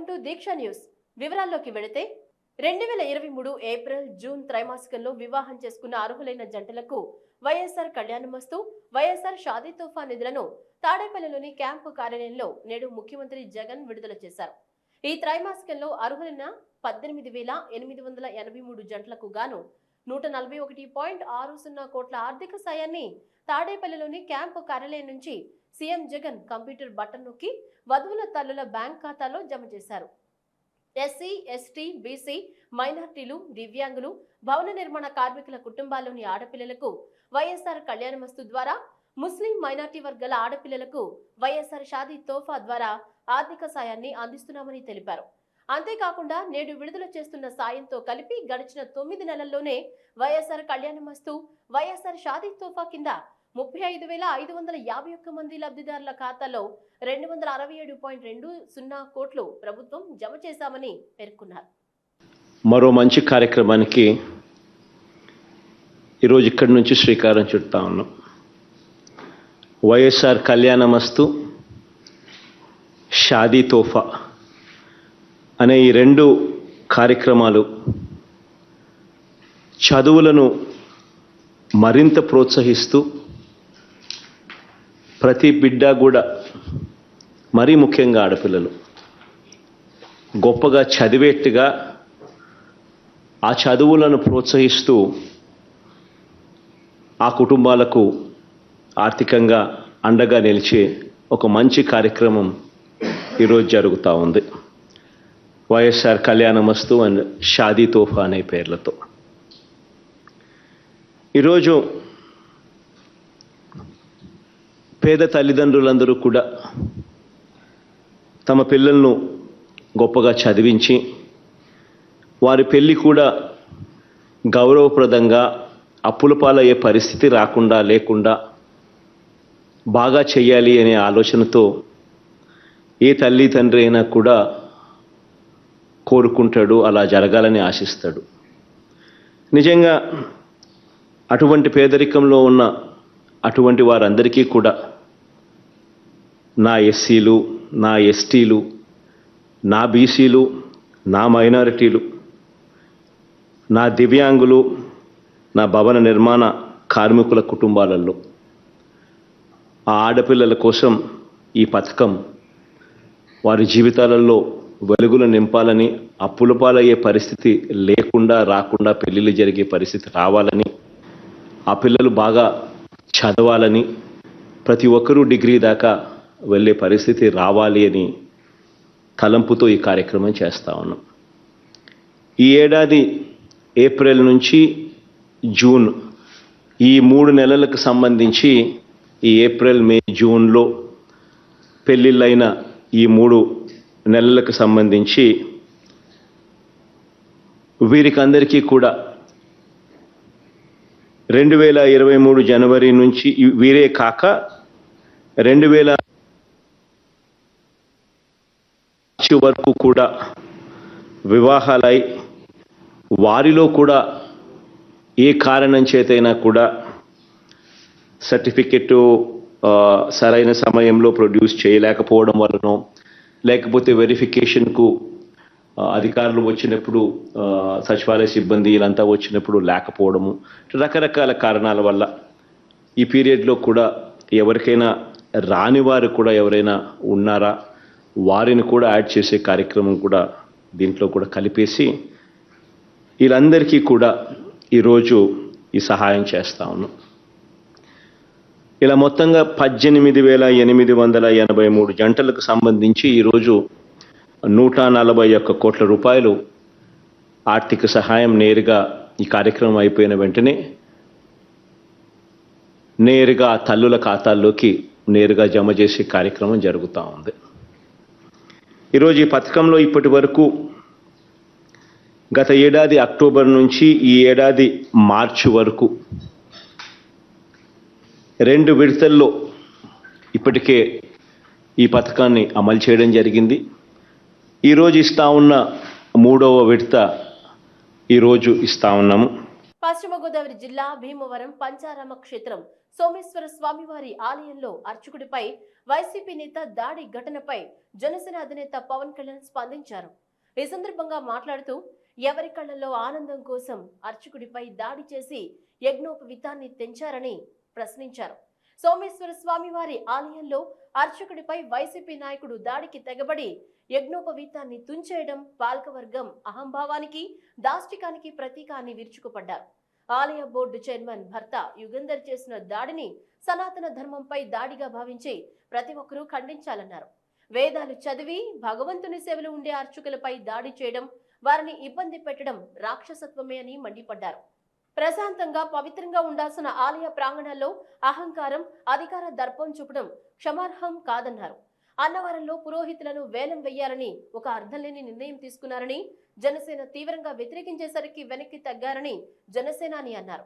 Welcome to Deeksha news. వివరాల్లోకి వెళితే రెండు వేల ఇరవై మూడు ఏప్రిల్ జూన్ త్రైమాసికంలో వివాహం చేసుకున్న అర్హులైన జంటలకు వైఎస్ఆర్ కళ్యాణమస్తు వైఎస్ఆర్ షాదీ తోఫా నిధులను తాడేపల్లిలోని క్యాంపు కార్యాలయంలో నేడు ముఖ్యమంత్రి జగన్ విడుదల చేశారు. ఈ త్రైమాసికంలో అర్హులైన పద్దెనిమిది వేల ఎనిమిది వందల ఎనభై మూడు జంటలకు గాను నూట నలభై ఒకటి పాయింట్ ఆరు సున్నా కోట్ల ఆర్థిక సాయాన్ని తాడేపల్లిలోని క్యాంపు కార్యాలయం నుంచి సీఎం జగన్ కంప్యూటర్ బటన్ నొక్కి వధువుల తల్లుల బ్యాంక్ ఖాతాలో జమ చేశారు. ఎస్సీ ఎస్టీ బీసీ మైనార్టీలు దివ్యాంగులు భవన నిర్మాణ కార్మికుల కుటుంబాల్లోని ఆడపిల్లలకు వైఎస్ఆర్ కళ్యాణమస్తు ద్వారా ముస్లిం మైనార్టీ వర్గాల ఆడపిల్లలకు వైఎస్ఆర్ షాదీ తోఫా ద్వారా ఆర్థిక సాయాన్ని అందిస్తున్నామని తెలిపారు. అంతేకాకుండా నేడు విడుదల చేస్తున్న సాయంతో కలిపి గడిచిన తొమ్మిది నెలల్లోనే వైఎస్ఆర్ కళ్యాణమస్తు వైఎస్ఆర్ షాదీ తోఫా కింద ముప్పై ఐదు వేల ఐదు వందల యాభై ఒక్క మంది లబ్ధిదారుల ఖాతాలో రెండు వందల అరవై ఏడు పాయింట్ రెండు సున్నా కోట్లు ప్రభుత్వం జమ చేశామని పేర్కొన్నారు. మరో మంచి కార్యక్రమానికి ఈరోజు ఇక్కడి నుంచి శ్రీకారం చుట్టా ఉన్నాం. వైఎస్ఆర్ కళ్యాణమస్తు షాదీ తోఫా అనే ఈ రెండు కార్యక్రమాలు చదువులను మరింత ప్రోత్సహిస్తూ ప్రతి బిడ్డ కూడా మరీ ముఖ్యంగా ఆడపిల్లలు గొప్పగా చదివేట్టుగా ఆ చదువులను ప్రోత్సహిస్తూ ఆ కుటుంబాలకు ఆర్థికంగా అండగా నిలిచే ఒక మంచి కార్యక్రమం ఈరోజు జరుగుతూ ఉంది. వైఎస్ఆర్ కళ్యాణమస్తు అండ్ షాదీ తోఫా అనే పేర్లతో. ఈరోజు పేద తల్లిదండ్రులందరూ కూడా తమ పిల్లలను గొప్పగా చదివించి వారి పెళ్ళి కూడా గౌరవప్రదంగా అప్పుల పాలయ్యే పరిస్థితి రాకుండా లేకుండా బాగా చేయాలి అనే ఆలోచనతో ఏ తల్లి తండ్రి అయినా కూడా కోరుకుంటాడు అలా జరగాలని ఆశిస్తాడు. నిజంగా అటువంటి పేదరికంలో ఉన్న అటువంటి వారందరికీ కూడా నా ఎస్సీలు నా ఎస్టీలు నా బీసీలు నా మైనారిటీలు నా దివ్యాంగులు నా భవన నిర్మాణ కార్మికుల కుటుంబాలలో ఆ ఆడపిల్లల కోసం ఈ పథకం వారి జీవితాలలో వెలుగులు నింపాలని అప్పుల పాలయ్యే పరిస్థితి లేకుండా రాకుండా పెళ్ళిళ్ళు జరిగే పరిస్థితి రావాలని ఆ పిల్లలు బాగా చదవాలని ప్రతి ఒక్కరూ డిగ్రీ దాకా వెళ్ళే పరిస్థితి రావాలి అని తలంపుతో ఈ కార్యక్రమం చేస్తూ ఉన్నాం. ఈ ఏడాది ఏప్రిల్ నుంచి జూన్ ఈ మూడు నెలలకు సంబంధించి ఈ ఏప్రిల్ మే జూన్లో పెళ్ళిళ్ళైన ఈ మూడు నెలలకు సంబంధించి వీరికి అందరికీ కూడా రెండు వేల ఇరవై మూడు జనవరి నుంచి వీరే కాక రెండు వేల మార్చి వరకు కూడా వివాహాలై వారిలో కూడా ఏ కారణం చేతైనా కూడా సర్టిఫికెట్ సరైన సమయంలో ప్రొడ్యూస్ చేయలేకపోవడం వలనో లేకపోతే వెరిఫికేషన్కు అధికారులు వచ్చినప్పుడు సచివాలయ సిబ్బంది ఇలాంతా వచ్చినప్పుడు లేకపోవడము రకరకాల కారణాల వల్ల ఈ పీరియడ్లో కూడా ఎవరికైనా రాని వారు కూడా ఎవరైనా ఉన్నారా? వారిని కూడా యాడ్ చేసే కార్యక్రమం కూడా దీంట్లో కూడా కలిపేసి వీళ్ళందరికీ కూడా ఈరోజు ఈ సహాయం చేస్తా ఉన్నాం. ఇలా మొత్తంగా పద్దెనిమిది వేల ఎనిమిది వందల ఎనభై మూడు జంటలకు సంబంధించి ఈరోజు నూట నలభై ఒక్క కోట్ల రూపాయలు ఆర్థిక సహాయం నేరుగా ఈ కార్యక్రమం అయిపోయిన వెంటనే నేరుగా తల్లుల ఖాతాల్లోకి నేరుగా జమ చేసే కార్యక్రమం జరుగుతూ ఉంది. ఈరోజు ఈ పథకంలో ఇప్పటి వరకు గత ఏడాది అక్టోబర్ నుంచి ఈ ఏడాది మార్చి వరకు రెండు విడతల్లో ఇప్పటికే ఈ పథకాన్ని అమలు చేయడం జరిగింది. ఈరోజు ఇస్తా ఉన్న మూడవ విడత ఈరోజు ఇస్తా ఉన్నాము. పశ్చిమ గోదావరి జిల్లా భీమవరం పంచారామ క్షేత్రం సోమేశ్వర స్వామివారి ఆలయంలో అర్చకుడిపై వైసీపీ నేత దాడి ఘటనపై జనసేన అధినేత పవన్ కళ్యాణ్ స్పందించారు. ఈ సందర్భంగా మాట్లాడుతూ ఎవరి కళ్ళల్లో ఆనందం కోసం అర్చకుడిపై దాడి చేసి యజ్ఞోపవితాన్ని తెంచారని ప్రశ్నించారు. సోమేశ్వర స్వామివారి ఆలయంలో అర్చకుడిపై వైసీపీ నాయకుడు దాడికి తెగబడి యజ్ఞోపవీతాన్ని తుంచేయడం పాలకవర్గం అహంభావానికి దాష్టికానికి ప్రతీక అని విరుచుకుపడ్డారు. ఆలయ బోర్డు చైర్మన్ భర్త యుగంధర్ చేసిన దాడిని సనాతన ధర్మంపై దాడిగా భావించి ప్రతి ఒక్కరూ ఖండించాలన్నారు. వేదాలు చదివి భగవంతుని సేవలు ఉండే అర్చకులపై దాడి చేయడం వారిని ఇబ్బంది పెట్టడం రాక్షసత్వమే అని మండిపడ్డారు. ప్రశాంతంగా పవిత్రంగా ఉండాల్సిన ఆలయ ప్రాంగణాల్లో అహంకారం అధికార దర్పం చూపడం క్షమార్హం కాదన్నారు. అన్నవరంలో పురోహితులను వేలం వెయ్యాలని ఒక అర్థం లేని నిర్ణయం తీసుకున్నారని జనసేన తీవ్రంగా వ్యతిరేకించేసరికి వెనక్కి తగ్గారని జనసేనాని అన్నారు.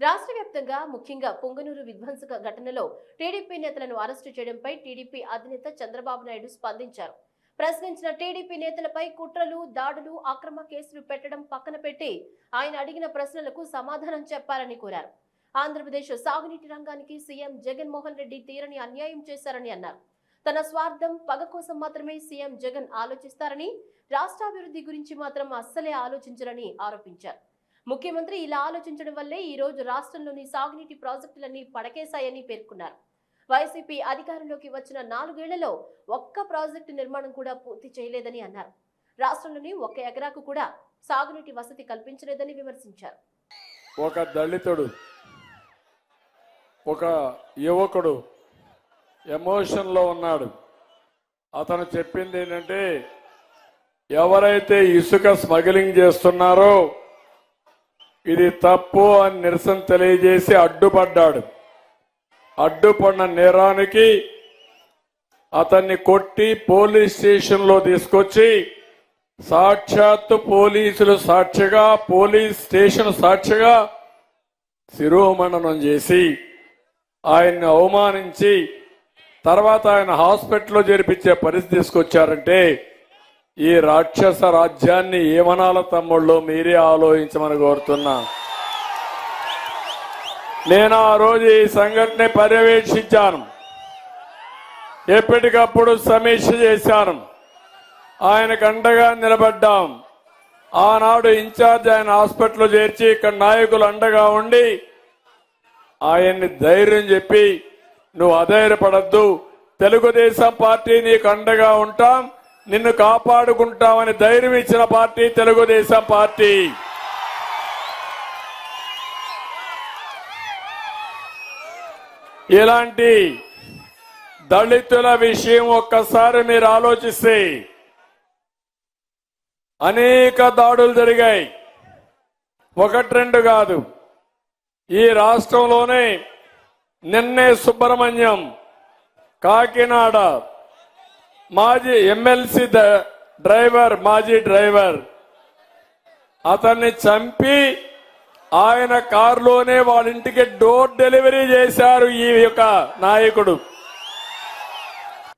రాష్ట్ర వ్యాప్తంగా ముఖ్యంగా పొంగనూరు విధ్వంసక ఘటనలో టీడీపీ నేతలను అరెస్టు చేయడంపై టీడీపీ అధినేత చంద్రబాబు నాయుడు స్పందించారు. ప్రశ్నించిన టీడీపీ నేతలపై కుట్రలు దాడులు అక్రమ కేసులు పెట్టడం పక్కన పెట్టి ఆయన అడిగిన ప్రశ్నలకు సమాధానం చెప్పాలని కోరారు. ఆంధ్రప్రదేశ్ సాగునీటి రంగానికి సీఎం జగన్మోహన్ రెడ్డి తీరని అన్యాయం చేశారని అన్నారు. తన స్వార్థం పగ కోసం మాత్రమే సీఎం జగన్ ఆలోచిస్తారని రాష్ట్రాభివృద్ధి గురించి మాత్రం అస్సలే ఆలోచించరని ఆరోపించారు. ముఖ్యమంత్రి ఇలా ఆలోచించడం వల్లే ఈ రోజు రాష్ట్రంలోని సాగునీటి ప్రాజెక్టులన్నీ పడకేశాయని పేర్కొన్నారు. వైసీపీ అధికారంలోకి వచ్చిన నాలుగేళ్ళలో ఒక్క ప్రాజెక్టు నిర్మాణం కూడా పూర్తి చేయలేదని అన్నారు. రాష్ట్రంలోని ఒక ఎకరాకు కూడా సాగునీటి వసతి కల్పించలేదని విమర్శించారు. ఒక దళితుడు ఒక యువకుడు ఎమోషన్లో ఉన్నాడు. అతను చెప్పింది ఏంటంటే ఎవరైతే ఇసుక స్మగ్లింగ్ చేస్తున్నారో ఇది తప్పు అని నిరసన తెలియజేసి అడ్డుపడ్డాడు. అడ్డుపడిన నేరానికి అతన్ని కొట్టి పోలీస్ స్టేషన్లో తీసుకొచ్చి సాక్షాత్తు పోలీసులు సాక్షిగా పోలీస్ స్టేషన్ సాక్షిగా శిరోమణనం చేసి ఆయన్ని అవమానించి తర్వాత ఆయన హాస్పిటల్లో చేర్పించే పరిస్థితి తీసుకొచ్చారంటే ఈ రాక్షస రాజ్యాన్ని ఏమనాల తమ్ముళ్ళు? మీరే ఆలోచించమని కోరుతున్నా. నేను ఆ రోజు ఈ సంఘటన పర్యవేక్షించాను. ఎప్పటికప్పుడు సమీక్ష చేశాను. ఆయనకు అండగా నిలబడ్డాం. ఆనాడు ఇన్ఛార్జ్ ఆయన హాస్పిటల్లో చేర్చి ఇక్కడ నాయకులు అండగా ఉండి ఆయన్ని ధైర్యం చెప్పి నువ్వు అధైర్యపడద్దు తెలుగుదేశం పార్టీ నీకు అండగా ఉంటాం. నిన్ను కాపాడుకుంటామని ధైర్యం ఇచ్చిన పార్టీ తెలుగుదేశం పార్టీ. ఇలాంటి దళితుల విషయం ఒక్కసారి మీరు ఆలోచిస్తే అనేక దాడులు జరిగాయి. ఒకటి రెండు కాదు. ఈ రాష్ట్రంలోనే నిన్నే సుబ్రహ్మణ్యం కాకినాడ మాజీ ఎమ్మెల్సీ ద- డ్రైవర్ మాజీ డ్రైవర్. అతన్ని చంపి ఆయన కారులోనే వాళ్ళ ఇంటికి డోర్ డెలివరీ చేశారు ఈ యొక్క నాయకుడు.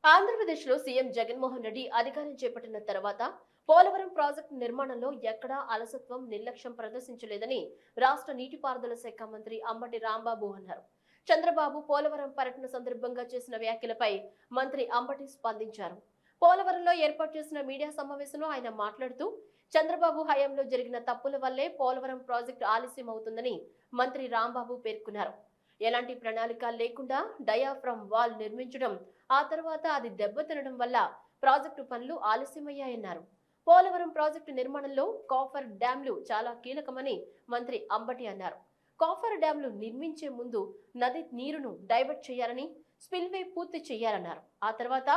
ఆంధ్రప్రదేశ్లో సీఎం జగన్మోహన్ రెడ్డి అధికారం చేపట్టిన తర్వాత పోలవరం ప్రాజెక్టు నిర్మాణంలో ఎక్కడా అలసత్వం నిర్లక్ష్యం ప్రదర్శించలేదని రాష్ట్ర నీటిపారుదల శాఖ మంత్రి అంబటి రాంబాబు అన్నారు. చంద్రబాబు పోలవరం పర్యటన సందర్భంగా చేసిన వ్యాఖ్యలపై మంత్రి అంబటి స్పందించారు. పోలవరంలో ఏర్పాటు చేసిన మీడియా సమావేశంలో ఆయన మాట్లాడుతూ చంద్రబాబు హయాంలో జరిగిన తప్పుల వల్లే పోలవరం ప్రాజెక్టు ఆలస్యం అవుతుందని మంత్రి రాంబాబు పేర్కొన్నారు. ఎలాంటి ప్రణాళిక లేకుండా డయాఫ్రమ్ వాల్ నిర్మించడం ఆ తర్వాత అది దెబ్బతినడం వల్ల ప్రాజెక్టు పనులు ఆలస్యమయ్యాయన్నారు. పోలవరం ప్రాజెక్టు నిర్మాణంలో కాఫర్ డ్యాంలు చాలా కీలకమని మంత్రి అంబటి అన్నారు. కాఫర్ డ్యాంలు నిర్మించే ముందు నది నీరును డైవర్ట్ చేయాలని స్పిల్వే పూర్తి చేయాలన్నారు. ఆ తర్వాత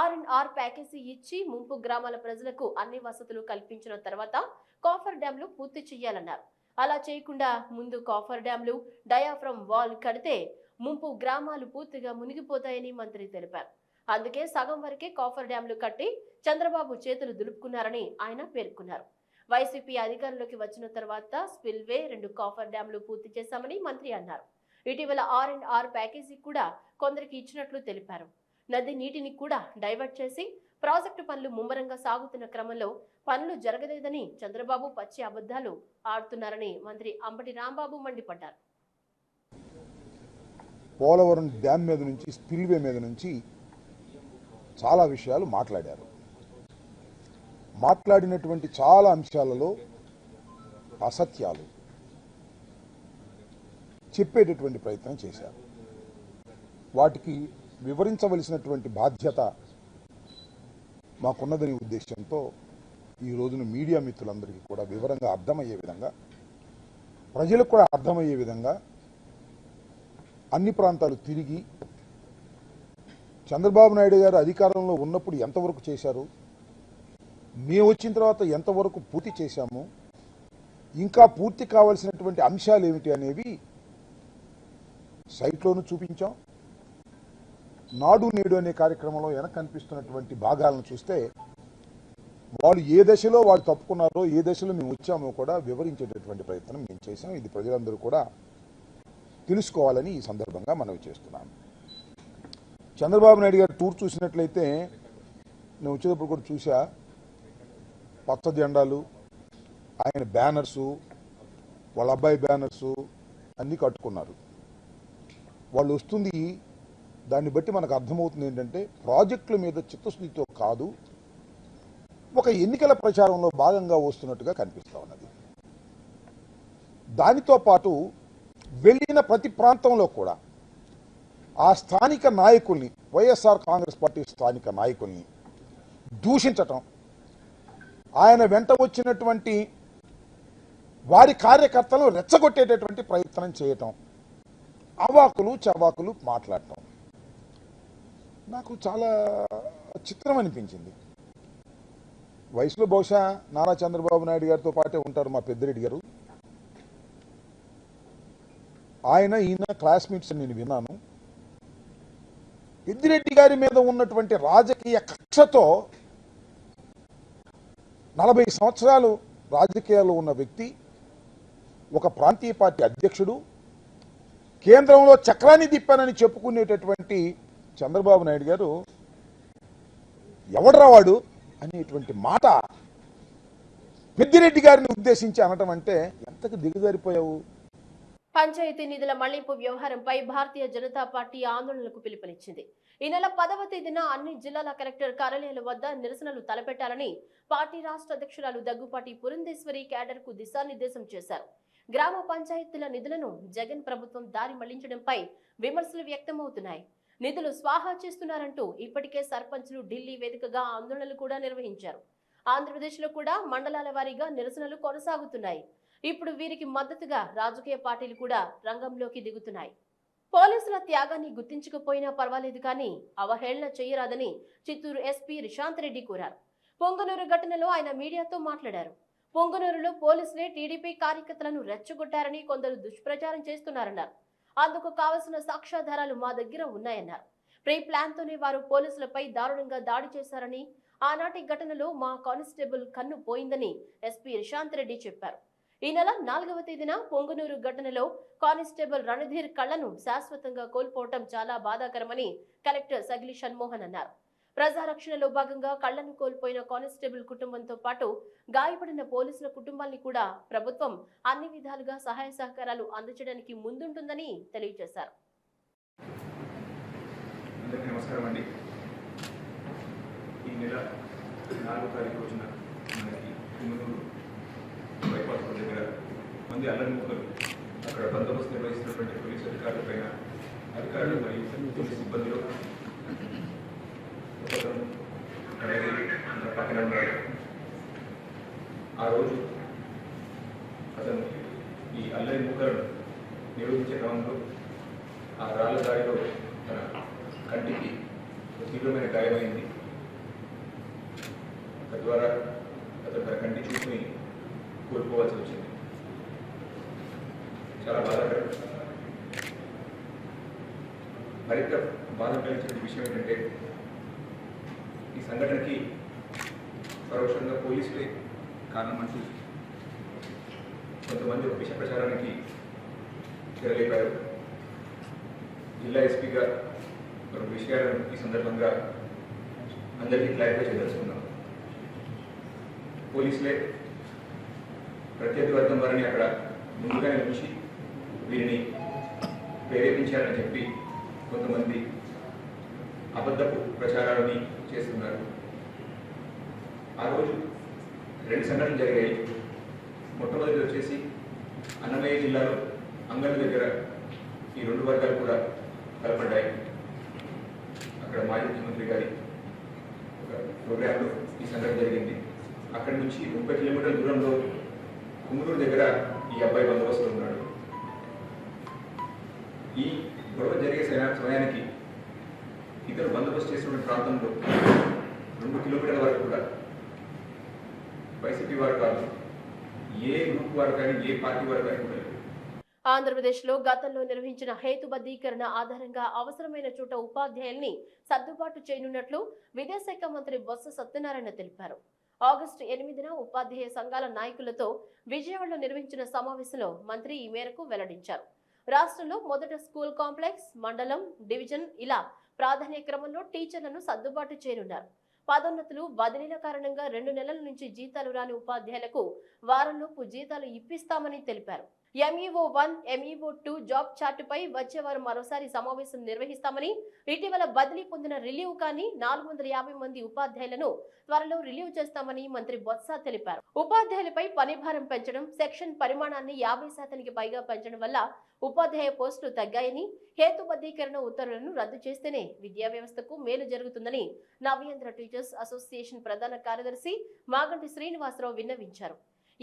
ఆర్ అండ్ ఆర్ ప్యాకేజీ ఇచ్చి ముంపు గ్రామాల ప్రజలకు అన్ని వసతులు కల్పించిన తర్వాత కాఫర్ డ్యాంలు పూర్తి చేయాలన్నారు. అలా చేయకుండా ముందు కాఫర్ డ్యాంలు డయాఫ్రమ్ వాల్ కడితే ముంపు గ్రామాలు పూర్తిగా మునిగిపోతాయని మంత్రి తెలిపారు. అందుకే సగం వరకే కాఫర్ డ్యాంలు కట్టి చంద్రబాబు చేతులు దులుపుకున్నారని ఆయన పేర్కొన్నారు. వైసీపీ అధికారంలోకి వచ్చిన తర్వాత స్పిల్వే రెండు కాఫర్ డ్యాంలు పూర్తి చేశామని మంత్రి అన్నారు. ఇటీవల ఆర్ అండ్ ఆర్ ప్యాకేజీ కూడా కొందరికి ఇచ్చినట్లు తెలిపారు. నది నీటిని కూడా డైవర్ట్ చేసి ప్రాజెక్టు పనులు ముమ్మరంగా సాగుతున్న క్రమంలో పనులు జరగలేదని చంద్రబాబు పచ్చి అబద్ధాలు ఆడుతున్నారని మంత్రి అంబటి రాంబాబు మండిపడ్డారు. పోలవరం డ్యామ్ మీద నుంచి స్పిల్వే మీద నుంచి చాలా విషయాలు మాట్లాడారు. మాట్లాడినటువంటి చాలా అంశాలలో అసత్యాలు చెప్పేటటువంటి ప్రయత్నం చేశారు. వాటికి వివరించవలసినటువంటి బాధ్యత మాకున్నదని ఉద్దేశంతో ఈ రోజున మీడియా మిత్రులందరికీ కూడా వివరంగా అర్థమయ్యే విధంగా ప్రజలకు కూడా అర్థమయ్యే విధంగా అన్ని ప్రాంతాలు తిరిగి చంద్రబాబు నాయుడు గారు అధికారంలో ఉన్నప్పుడు ఎంతవరకు చేశారు? మేము వచ్చిన తర్వాత ఎంతవరకు పూర్తి చేశాము ఇంకా పూర్తి కావాల్సినటువంటి అంశాలు ఏమిటి అనేవి సైట్లోనూ చూపించాం. నాడు నేడు అనే కార్యక్రమంలో వెనక కనిపిస్తున్నటువంటి భాగాలను చూస్తే వాళ్ళు ఏ దశలో వాళ్ళు తప్పుకున్నారో ఏ దశలో మేము వచ్చామో కూడా వివరించేటటువంటి ప్రయత్నం మేము చేశాం. ఇది ప్రజలందరూ కూడా తెలుసుకోవాలని ఈ సందర్భంగా మనవి చేస్తున్నాను చంద్రబాబు నాయుడు గారు టూర్ చూసినట్లయితే నేను వచ్చేటప్పుడు కూడా చూసా పచ్చ జెండాలు ఆయన బ్యానర్సు వాళ్ళ అబ్బాయి బ్యానర్సు అన్నీ కట్టుకున్నారు. వాళ్ళు వస్తుంది దాన్ని బట్టి మనకు అర్థమవుతుంది ఏంటంటే ప్రాజెక్టుల మీద చిత్తశుద్ధితో కాదు ఒక ఎన్నికల ప్రచారంలో భాగంగా వస్తున్నట్టుగా కనిపిస్తా ఉన్నది. దానితో పాటు వెళ్ళిన ప్రతి ప్రాంతంలో కూడా ఆ స్థానిక నాయకుల్ని వైఎస్ఆర్ కాంగ్రెస్ పార్టీ స్థానిక నాయకుల్ని దూషించటం ఆయన వెంట వచ్చినటువంటి వారి కార్యకర్తలను రెచ్చగొట్టేటటువంటి ప్రయత్నం చేయటం అవాకులు చవాకులు మాట్లాడటం నాకు చాలా చిత్రం అనిపించింది. వయసులో బహుశా నారా చంద్రబాబు నాయుడు గారితో పాటే ఉంటారు మా పెద్దిరెడ్డి గారు. ఆయన ఈయన క్లాస్మేట్స్ నేను విన్నాను. పెద్దిరెడ్డి గారి మీద ఉన్నటువంటి రాజకీయ కక్షతో నలభై సంవత్సరాలు రాజకీయాల్లో ఉన్న వ్యక్తి ఒక ప్రాంతీయ పార్టీ అధ్యక్షుడు కేంద్రంలో చక్రాన్ని తిప్పానని చెప్పుకునేటటువంటి చంద్రబాబు నాయుడు గారు ఎవడరా వాడు అనేటువంటి మాట పెద్దిరెడ్డి గారిని ఉద్దేశించి అనటం అంటే ఎంతకు దిగజారిపోయావు? పంచాయతీ నిధుల మళ్ళింపు వ్యవహారంపై భారతీయ జనతా పార్టీ ఆందోళనలకు పిలుపునిచ్చింది. ఈ నెల పదవ తేదీన అన్ని జిల్లాల కలెక్టర్ కార్యాలయాల వద్ద నిరసనలు తలపెట్టాలని పార్టీ రాష్ట్ర అధ్యక్షురాలు దగ్గుపాటి పురంధేశ్వరి క్యాడర్కు దిశానిర్దేశం చేశారు. గ్రామ పంచాయతీల నిధులను జగన్ ప్రభుత్వం దారి మళ్ళించడంపై విమర్శలు వ్యక్తమవుతున్నాయి. నిధులు స్వాహా చేస్తున్నారంటూ ఇప్పటికే సర్పంచ్లు ఢిల్లీ వేదికగా ఆందోళనలు కూడా నిర్వహించారు. ఆంధ్రప్రదేశ్లో కూడా మండలాల వారీగా నిరసనలు కొనసాగుతున్నాయి. ఇప్పుడు వీరికి మద్దతుగా రాజకీయ పార్టీలు కూడా రంగంలోకి దిగుతున్నాయి. పోలీసుల త్యాగాన్ని గుర్తించకపోయినా పర్వాలేదు కానీ అవహేళన చేయరాదని చిత్తూరు ఎస్పీ రిశాంత్ రెడ్డి కోరారు. పొంగనూరు ఘటనలో ఆయన మీడియాతో మాట్లాడారు. పొంగనూరులో పోలీసులే టీడీపీ కార్యకర్తలను రెచ్చగొట్టారని కొందరు దుష్ప్రచారం చేస్తున్నారన్నారు. అందుకు కావలసిన సాక్ష్యాధారాలు మా దగ్గర ఉన్నాయన్నారు. ప్రీ ప్లాన్తోనే వారు పోలీసులపై దారుణంగా దాడి చేశారని ఆనాటి ఘటనలో మా కానిస్టేబుల్ కన్ను పోయిందని ఎస్పీ రిశాంత్ రెడ్డి చెప్పారు. ఈ నెల నాలుగవ తేదీన పొంగనూరు ఘటనలో కానిస్టేబుల్ రణధీర్ కళ్ళను శాశ్వతంగా కోల్పోవటం చాలా బాధాకరమని కలెక్టర్ సగిలి షణ్మోహన్ అన్నారు. ప్రజారక్షణలో భాగంగా కళ్ళను కోల్పోయిన కానిస్టేబుల్ కుటుంబంతో పాటు గాయపడిన పోలీసుల కుటుంబాన్ని కూడా ప్రభుత్వం అన్ని విధాలుగా సహాయ సహకారాలు అందించడానికి ముందుంటుందని తెలియజేశారు. నమస్కారం అండి ఈ నెల నాలుగో తారీఖు రోజున మనకి తుమ్మనూరు బైపాస్ రోడ్ దగ్గర మంది అల్లరి ముక్కలు అక్కడ బందోబస్తు నిర్వహిస్తున్నటువంటి పోలీసు అధికారులపైన అధికారులు మరియు పోలీసు సిబ్బందిలో పక్కన ఉన్నారు ఆ రోజు అతను ఈ అల్లరి ముక్కలను నిరోధించే క్రమంలో ఆ రాళ్ళ దారిలో తన కంటికి ఒక తీవ్రమైన గాయమైంది తద్వారా అతను తన కంటి చూపుని కోల్పోవాల్సి వచ్చింది చాలా బాధాకరం మరింత బాధ కలిగించిన విషయం ఏంటంటే ఈ సంఘటనకి పరోక్షంగా పోలీసులే కారణమంటూ కొంతమంది విష ప్రచారానికి తెరలేపారు. జిల్లా ఎస్పీగా రెండు విషయాలను ఈ సందర్భంగా అందరికీ క్లారిఫై చేయదలుచుకున్నాం. పోలీసులే ప్రత్యర్థి వర్గం వారిని అక్కడ ముందుగానే ఉంచి వీరిని ప్రేరేపించారని చెప్పి కొంతమంది అబద్ధపు ప్రచారాలని చేస్తున్నారు. ఆ రోజు రెండు సంఘటనలు జరిగాయి. మొట్టమొదటి వచ్చేసి అన్నమయ్య జిల్లాలో అంగన్ దగ్గర ఈ రెండు వర్గాలు కూడా కలపడ్డాయి. అక్కడ మాజీ ముఖ్యమంత్రి గారి ఒక ప్రోగ్రాంలో ఈ సంఘటన జరిగింది. అక్కడి నుంచి ముప్పై కిలోమీటర్ల దూరంలో కుమ్మూరు దగ్గర ఈ అబ్బాయి బందోబస్తు ఉన్నాడు. ఈ గొడవ జరిగే సమయానికి ఇతరు బందోబస్తు చేస్తున్న ప్రాంతంలో రెండు కిలోమీటర్ల వరకు కూడా వైసీపీ వారు కాదు. ఏ గ్రూప్ వారు కానీ ఏ పార్టీ వారు కానీ కూడా ఆంధ్రప్రదేశ్లో గతంలో నిర్వహించిన హేతుబద్ధీకరణ ఆధారంగా అవసరమైన చోట ఉపాధ్యాయుల్ని సర్దుబాటు చేయనున్నట్లు విద్యాశాఖ మంత్రి బొత్స సత్యనారాయణ తెలిపారు. ఆగస్టు ఎనిమిదిన ఉపాధ్యాయ సంఘాల నాయకులతో విజయవాడలో నిర్వహించిన సమావేశంలో మంత్రి ఈ మేరకు వెల్లడించారు. రాష్ట్రంలో మొదట స్కూల్ కాంప్లెక్స్ మండలం డివిజన్ ఇలా ప్రాధాన్య క్రమంలో టీచర్లను సర్దుబాటు చేయనున్నారు. పదోన్నతులు బదిలీల కారణంగా రెండు నెలల నుంచి జీతాలు రాని ఉపాధ్యాయులకు వారంలోపు జీతాలు ఇప్పిస్తామని తెలిపారు. MEO one MEO two job చార్టుపై వచ్చే వారం మరోసారి సమావేశం నిర్వహిస్తామని ఇటీవల బదిలీ పొందిన రిలీవ్ కానీ నాలుగు వందల యాభై మంది ఉపాధ్యాయులను త్వరలో రిలీవ్ చేస్తామని మంత్రి బొత్స తెలిపారు. ఉపాధ్యాయులపై పనిభారం పెంచడం సెక్షన్ పరిమాణాన్ని యాభై శాతానికి పైగా పెంచడం వల్ల ఉపాధ్యాయ పోస్టులు తగ్గాయని హేతుబద్ధీకరణ ఉత్తర్వులను రద్దు చేస్తేనే విద్యా వ్యవస్థకు మేలు జరుగుతుందని నవ్యాంధ్ర టీచర్స్ అసోసియేషన్ ప్రధాన కార్యదర్శి మాగంటి శ్రీనివాసరావు విన్నవించారు.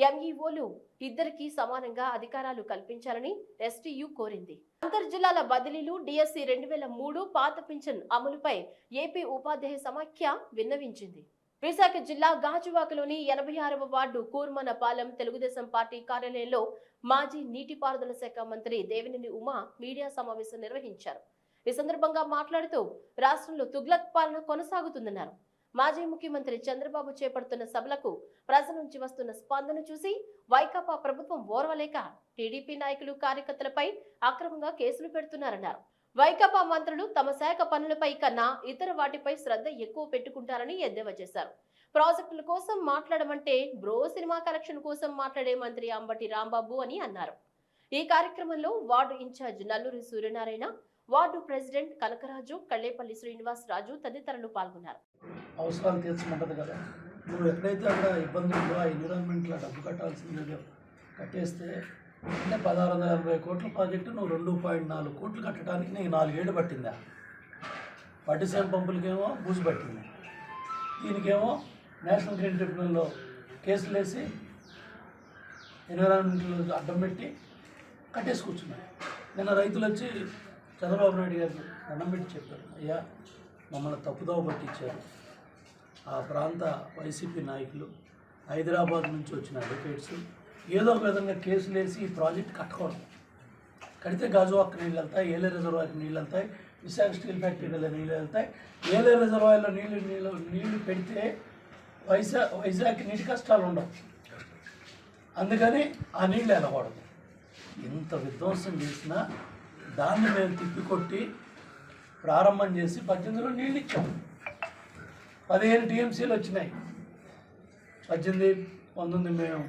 ఎంఈఓలు ఇద్దరికి సమానంగా అధికారాలు కల్పించాలని ఎస్టీయు కోరింది. అంతర్జిల్లాల బదిలీలు డిఎస్సి రెండు వేల మూడు పాత పింఛన్ అమలుపై ఏపీ ఉపాధ్యాయ సమాఖ్య విన్నవించింది. విశాఖ జిల్లా గాజువాకలోని ఎనభై ఆరవ వార్డు కూర్మనపాలెం తెలుగుదేశం పార్టీ కార్యాలయంలో మాజీ నీటిపారుదల శాఖ మంత్రి దేవినేని ఉమా మీడియా సమావేశం నిర్వహించారు. ఈ సందర్భంగా మాట్లాడుతూ రాష్ట్రంలో తుగ్లక్ పాలన కొనసాగుతుందన్నారు. మాజీ ముఖ్యమంత్రి చంద్రబాబు చేపడుతున్న సభలకు ప్రజల నుంచి వస్తున్న స్పందన చూసి వైకాపా ప్రభుత్వం ఓర్వలేక టీడీపీ నాయకులు కార్యకర్తలపై అక్రమంగా కేసులు పెడుతున్నారన్నారు. వైకాపా మంత్రులు తమ శాఖ పనులపై కన్నా ఇతర వాటిపై శ్రద్ధ ఎక్కువ పెట్టుకుంటారని ఎద్దేవా చేశారు. ప్రాజెక్టుల కోసం మాట్లాడమంటే బ్రో సినిమా కలెక్షన్ కోసం మాట్లాడే మంత్రి అంబటి రాంబాబు అని అన్నారు. ఈ కార్యక్రమంలో ward incharge Nalluri Suryanarayana ward president Kanakaraju Kallepalli Srinivas Raju తదితరులు పాల్గొన్నారు. అవసరాలు తీర్చమంటది కదా. నువ్వు ఎక్కడైతే అక్కడ ఇబ్బంది ఉందో ఆ ఎన్విరాన్మెంట్లో డబ్బు కట్టాల్సింది కట్టేస్తే అంటే పదహారు వందల ఎనభై కోట్ల ప్రాజెక్టు నువ్వు రెండు పాయింట్ నాలుగు కోట్లు కట్టడానికి నీకు నాలుగేళ్ళు పట్టిందా? పట్టిసేం పంపులకేమో బూజు పట్టింది. దీనికేమో నేషనల్ గ్రీన్ ట్రిబ్యునల్లో కేసులు వేసి ఎన్విరాన్మెంట్లో అడ్డం పెట్టి కట్టేసి నిన్న రైతులు వచ్చి చంద్రబాబు నాయుడు గారు దండం పెట్టి చెప్పారు అయ్యా మమ్మల్ని తప్పుదోవ పట్టించారు. ఆ ప్రాంత వైసీపీ నాయకులు హైదరాబాద్ నుంచి వచ్చిన అడ్వకేట్స్ ఏదో ఒక విధంగా కేసులు వేసి ఈ ప్రాజెక్ట్ కట్టకూడదు. కడితే గాజువాక్ నీళ్ళు వెళ్తాయి ఏలే రిజర్వాయర్కి నీళ్ళు వెళ్తాయి విశాఖ స్టీల్ ఫ్యాక్టరీలో నీళ్ళు వెళ్తాయి. ఏలే రిజర్వాయర్లో నీళ్ళు నీళ్ళు నీళ్ళు పెడితే వైజాగ్ వైజాగ్ నీటి కష్టాలు ఉండవు. అందుకని ఆ నీళ్ళు వెళ్ళకూడదు. ఎంత విధ్వంసం చేసినా దాన్ని మేము తిప్పికొట్టి ప్రారంభం చేసి పద్దెనిమిదిలో నీళ్ళు ఇచ్చాం పదిహేను టీఎంసీలు వచ్చినాయి. పద్దెనిమిది పంతొమ్మిది మేము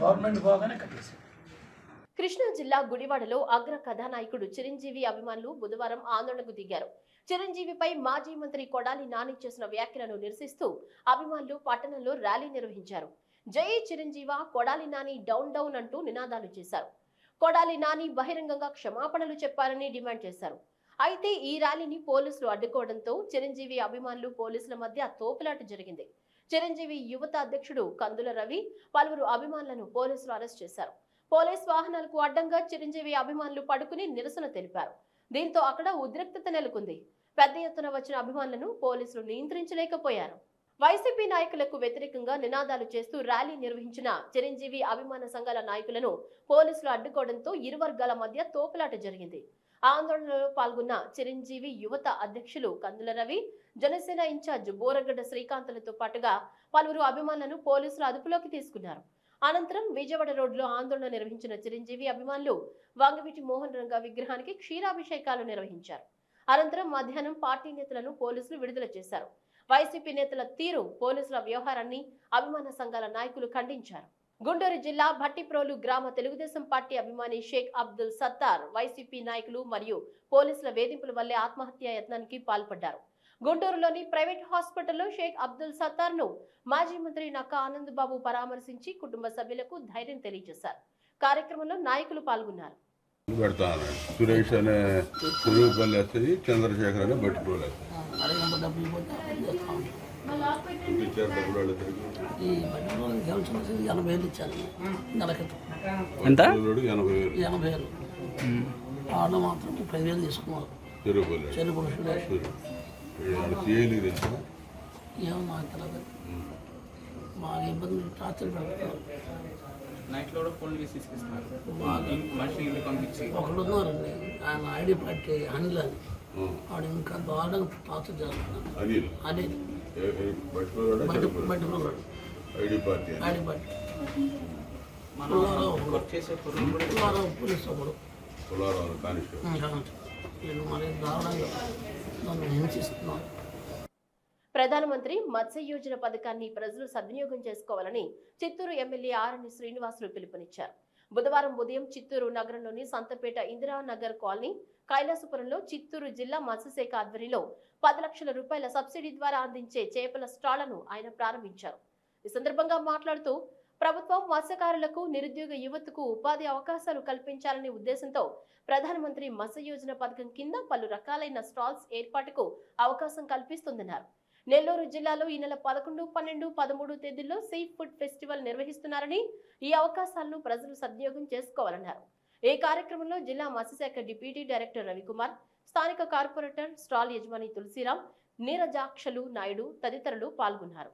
గవర్నమెంట్ పోగానే కట్టేసాం. కృష్ణా జిల్లా గుడివాడలో అగ్ర కథానాయకుడు చిరంజీవి అభిమానులు బుధవారం ఆందోళనకు దిగారు. చిరంజీవిపై మాజీ మంత్రి కొడాలి నాని చేసిన వ్యాఖ్యలను నిరసిస్తూ అభిమానులు పట్టణంలో ర్యాలీ నిర్వహించారు. జై చిరంజీవ కొడాలి నాని డౌన్ డౌన్ అంటూ నినాదాలు చేశారు. కొడాలి నాని బహిరంగంగా క్షమాపణలు చెప్పాలని డిమాండ్ చేశారు. అయితే ఈ ర్యాలీని పోలీసులు అడ్డుకోవడంతో చిరంజీవి అభిమానులు పోలీసుల మధ్య తోపులాట జరిగింది. చిరంజీవి యువత అధ్యక్షుడు కందుల రవి పలువురు అభిమానులను పోలీసులు అరెస్ట్ చేశారు. పోలీస్ వాహనాలకు అడ్డంగా చిరంజీవి అభిమానులు పడుకుని నిరసన తెలిపారు. దీంతో అక్కడ ఉద్రిక్తత నెలకొంది. పెద్ద ఎత్తున వచ్చిన అభిమానులను పోలీసులు నియంత్రించలేకపోయారు. వైసీపీ నాయకులకు వ్యతిరేకంగా నినాదాలు చేస్తూ ర్యాలీ నిర్వహించిన చిరంజీవి అభిమాన సంఘాల నాయకులను పోలీసులు అడ్డుకోవడంతో ఇరు వర్గాల మధ్య తోపులాట జరిగింది. ఆందోళనలో పాల్గొన్న చిరంజీవి యువత అధ్యక్షులు కందుల రవి జనసేన ఇన్ఛార్జ్ బోరగడ్డ శ్రీకాంతులతో పాటుగా పలువురు అభిమానులను పోలీసులు అదుపులోకి తీసుకున్నారు. అనంతరం విజయవాడ రోడ్లో ఆందోళన నిర్వహించిన చిరంజీవి అభిమానులు వంగవీటి మోహన్ రంగ విగ్రహానికి క్షీరాభిషేకాలు నిర్వహించారు. అనంతరం మధ్యాహ్నం పార్టీ నేతలను పోలీసులు విడుదల చేశారు. వైసీపీ నేతల తీరు పోలీసుల వ్యవహారాన్ని అభిమాన సంఘాల నాయకులు ఖండించారు. గుంటూరు జిల్లా భట్టిప్రోలు గ్రామ తెలుగుదేశం పార్టీ అభిమాని షేక్ అబ్దుల్ సత్తార్ వైసీపీ నాయకులు మరియు పోలీసుల వేధింపుల వల్లే ఆత్మహత్య యత్నానికి పాల్పడ్డారు. గుంటూరులోని ప్రైవేట్ హాస్పిటల్లో షేక్ అబ్దుల్ సత్తార్ను మాజీ మంత్రి నక్కా ఆనంద్ బాబు పరామర్శించి కుటుంబ సభ్యులకు ధైర్యం తెలియజేశారు. కార్యక్రమంలో నాయకులు పాల్గొన్నారు. సురేష్ అనే చంద్రశేఖర్ అనే ఎనభై వేలు ఇచ్చారు నెల క్రితం ఎంత ఎనభై వేలు ఎనభై వేలు ఆడ మాత్రం ముప్పై వేలు తీసుకున్నారు చెరుకు ఏమో నాకు తెలియదు బాగా ఇబ్బంది పెడుతున్నారు నైట్లో కూడా ఫోన్ చేసి తీసుకొస్తున్నారు. బాగా మనిషిని ఇంటికి పంపించి? ఒకడు ఉన్నారండి. ఆయన ఐడి పార్టీ అనిల్ అని వాడు ఇంకా దారుణంగా టార్చర్ చేస్తున్నారు అనిల్. ఐడి పార్టీ అని. ID party. మనం పుల్లారావు వర్క్ చేసే కుర్రోడు కూడా పుల్లారావు పోలీస్ ఒకడు కులారావు కానిస్టేబుల్. వీళ్ళు మరి దారుణంగా నన్ను హింసిస్తున్నారు. ప్రధానమంత్రి మత్స్య యోజన పథకాన్ని ప్రజలు సద్వినియోగం చేసుకోవాలని చిత్తూరు ఎమ్మెల్యే ఆర్ఎన్ శ్రీనివాసులు పిలుపునిచ్చారు. బుధవారం ఉదయం చిత్తూరు నగరంలోని సంతపేట ఇందిరానగర్ కాలనీ కైలాసపురంలో చిత్తూరు జిల్లా మత్స్యశాఖ ఆధ్వర్యంలో పది లక్షల రూపాయల సబ్సిడీ ద్వారా అందించే చేపల స్టాళ్ళను ఆయన ప్రారంభించారు. ఈ సందర్భంగా మాట్లాడుతూ ప్రభుత్వం మత్స్యకారులకు నిరుద్యోగ యువతకు ఉపాధి అవకాశాలు కల్పించాలనే ఉద్దేశంతో ప్రధానమంత్రి మత్స్య యోజన పథకం కింద పలు రకాలైన స్టాల్స్ ఏర్పాటుకు అవకాశం కల్పిస్తుందన్నారు. నెల్లూరు జిల్లాలో ఈ నెల పదకొండు పన్నెండు పదమూడు తేదీల్లో సీ ఫుడ్ ఫెస్టివల్ నిర్వహిస్తున్నారని ఈ అవకాశాలను ప్రజలు సద్వినియోగం చేసుకోవాలన్నారు. ఈ కార్యక్రమంలో జిల్లా మత్స్యశాఖ డిప్యూటీ డైరెక్టర్ రవికుమార్ స్థానిక కార్పొరేటర్ స్టాల్ యజమాని తులసిరామ్ నీరజాక్షలు నాయుడు తదితరులు పాల్గొన్నారు.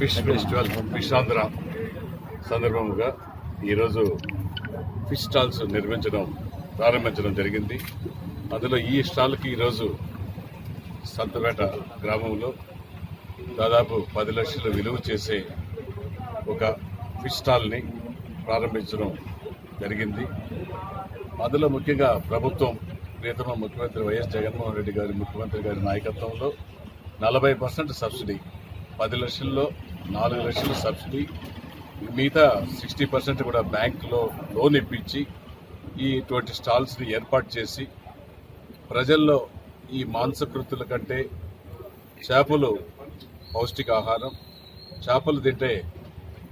ఫిష్ ఫెస్టివల్ ఫిష్ ఆంధ్ర సందర్భంగా ఈరోజు ఫిష్ స్టాల్స్ నిర్మించడం ప్రారంభించడం జరిగింది. అందులో ఈ స్టాల్కి ఈరోజు సంతపేట గ్రామంలో దాదాపు పది లక్షలు విలువ చేసే ఒక ఫిష్ స్టాల్ని ప్రారంభించడం జరిగింది. అందులో ముఖ్యంగా ప్రభుత్వం ప్రియతమ ముఖ్యమంత్రి వైఎస్ జగన్మోహన్ రెడ్డి గారి ముఖ్యమంత్రి గారి నాయకత్వంలో నలభై పర్సెంట్ సబ్సిడీ పది లక్షల్లో నాలుగు లక్షలు సబ్సిడీ మిగతా సిక్స్టీ పర్సెంట్ కూడా బ్యాంకులో లోన్ ఇప్పించి ఈ ఇటువంటి స్టాల్స్ని ఏర్పాటు చేసి ప్రజల్లో ఈ మాంసకృతుల కంటే చేపలు పౌష్టికాహారం చేపలు తింటే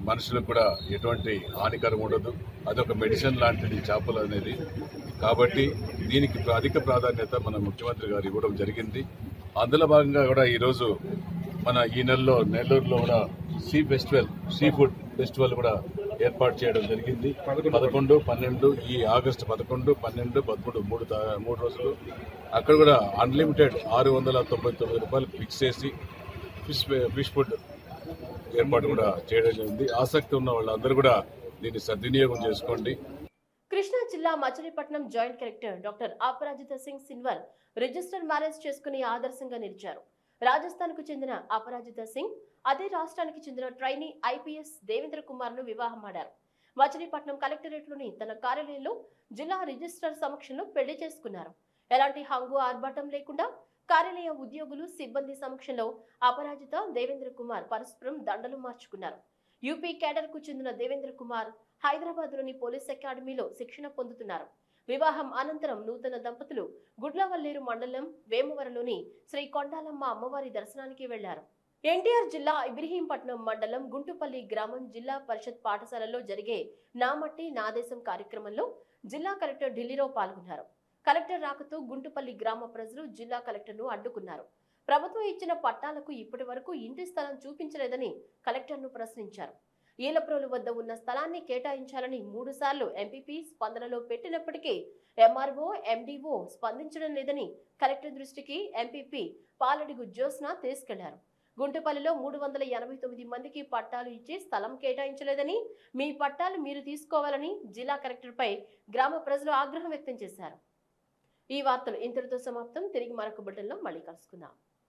మనుషులకు కూడా ఎటువంటి హానికరం ఉండదు. అదొక మెడిసిన్ లాంటిది చేపలు అనేది. కాబట్టి దీనికి అధిక ప్రాధాన్యత మన ముఖ్యమంత్రి గారు ఇవ్వడం జరిగింది. అందులో భాగంగా కూడా ఈరోజు మన ఈ నెలలో నెల్లూరులో కూడా sea festival sea food festival కూడా ఏర్పాటు చేయడం జరిగింది. పదకొండు. పన్నెండు ఈ ఆగస్టు పదకొండు పన్నెండు పదమూడు మూడు మూడు రోజులు. అక్కడ కూడా అన్లిమిటెడ్ ఆరు వందల తొంభై తొమ్మిది రూపాయలు ఫిక్స్ చేసి ఫిష్ ఫిష్ ఫుడ్ ఏర్పాటు కూడా చేయడం జరిగింది. ఆసక్తి ఉన్న వాళ్ళందరూ కూడా దీన్ని సద్వినియోగం చేసుకోండి. కృష్ణా జిల్లా Machilipatnam joint collector doctor Aparajita Singh Sinwar register marriage చేసుకుని ఆదర్శంగా నిలిచారు. రాజస్థాన్కు చెందిన అపరాజిత సింగ్ అదే రాష్ట్రానికి చెందిన ట్రైనీ ఐపీఎస్ దేవేంద్ర కుమార్ను వివాహమాడారు మచిలీపట్నం కలెక్టరేట్లోని తన కార్యాలయంలో జిల్లా రిజిస్టర్ సమక్షంలో పెళ్ళి చేసుకున్నారు. ఎలాంటి హంగు ఆర్భాటం లేకుండా కార్యాలయ ఉద్యోగులు సిబ్బంది సమక్షంలో అపరాజిత దేవేంద్ర కుమార్ పరస్పరం దండలు మార్చుకున్నారు. యూపీ కేడర్కు చెందిన దేవేంద్ర కుమార్ హైదరాబాద్లోని పోలీస్ అకాడమీలో శిక్షణ పొందుతున్నారు. వివాహం అనంతరం నూతన దంపతులు గుడ్లవల్లేరు మండలం వేమవరలోని శ్రీ కొండాలమ్మ అమ్మవారి దర్శనానికి వెళ్ళారు. ఎన్టీఆర్ జిల్లా ఇబ్రహీంపట్నం మండలం గుంటుపల్లి గ్రామం జిల్లా పరిషత్ పాఠశాలలో జరిగే నా మట్టి నా దేశం కార్యక్రమంలో జిల్లా కలెక్టర్ ఢిల్లీలో పాల్గొన్నారు. కలెక్టర్ రాకతో గుంటుపల్లి గ్రామ ప్రజలు జిల్లా కలెక్టర్ను అడ్డుకున్నారు. ప్రభుత్వం ఇచ్చిన పట్టాలకు ఇప్పటి వరకు ఇంటి స్థలం చూపించలేదని కలెక్టర్ను ప్రశ్నించారు. ఈలప్రోలు వద్ద ఉన్న స్థలాన్ని కేటాయించాలని మూడు సార్లు ఎంపీపీ స్పందనలో పెట్టినప్పటికీ ఎంఆర్ఓ ఎండిఓ స్పందించడం లేదని కలెక్టర్ దృష్టికి ఎంపీపీ పాలడిగు జ్యోత్స్న తీసుకెళ్ళారు. గుంటుపల్లిలో మూడు వందల ఎనభై తొమ్మిది మందికి పట్టాలు ఇచ్చి స్థలం కేటాయించలేదని మీ పట్టాలు మీరు తీసుకోవాలని జిల్లా కలెక్టర్పై గ్రామ ప్రజలు ఆగ్రహం వ్యక్తం చేశారు. ఈ వార్తలు ఇంతటితో సమాప్తం. తిరిగి మరొక బుట్టంలో మళ్ళీ కలుసుకుందాం.